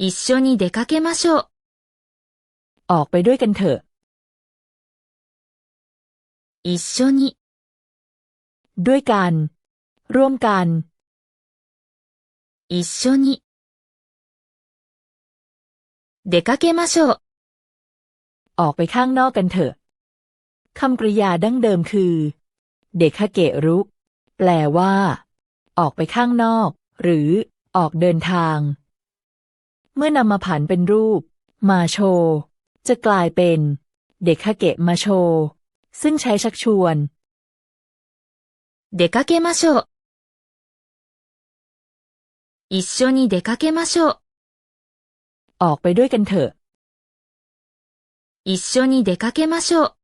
一緒に出かけましょう。 ออกไปด้วยกันเถอะ 一緒に、 ด้วยกัน ร่วมกัน 一緒に。出かけましょう。 ออกไปข้างนอกกันเถอะคำกริยาดั้งเดิมคือ เดคาเกะรุ แปลว่า ออกไปข้างนอก หรือ ออกเดินทาง เมื่อนำมาผันเป็นรูป มาโช จะกลายเป็น เดคาเกะมาโช ซึ่งใช้ชักชวน 出かけましょう。一緒に出かけましょう。 ออกไปด้วยกันเถอะ 一緒に出かけましょう。